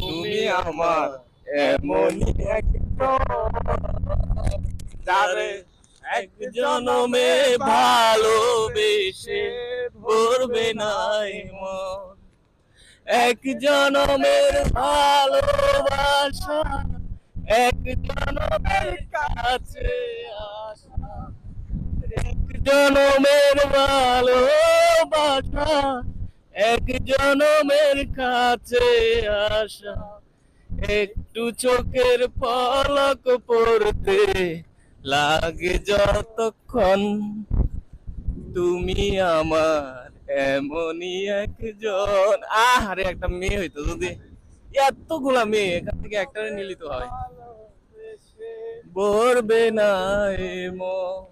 তুমি আমার এমনই যারে এক জনমে ভালোবেসে ভরবে নাই মন। এক জনমের ভালোবাসা, এক জনমের কাছে আসা। এক জনমের ভালোবাসা এক জনমের কাছে আসা, একটু চোখের পলক পড়তে লাগে যতক্ষণ। তুমি আমার এমনই একজন। আরে একটা মেয়ে হইতো যদি। এতগুলা মেয়ে এখান থেকে একটা নিলিত হয়। বলবে না এ মন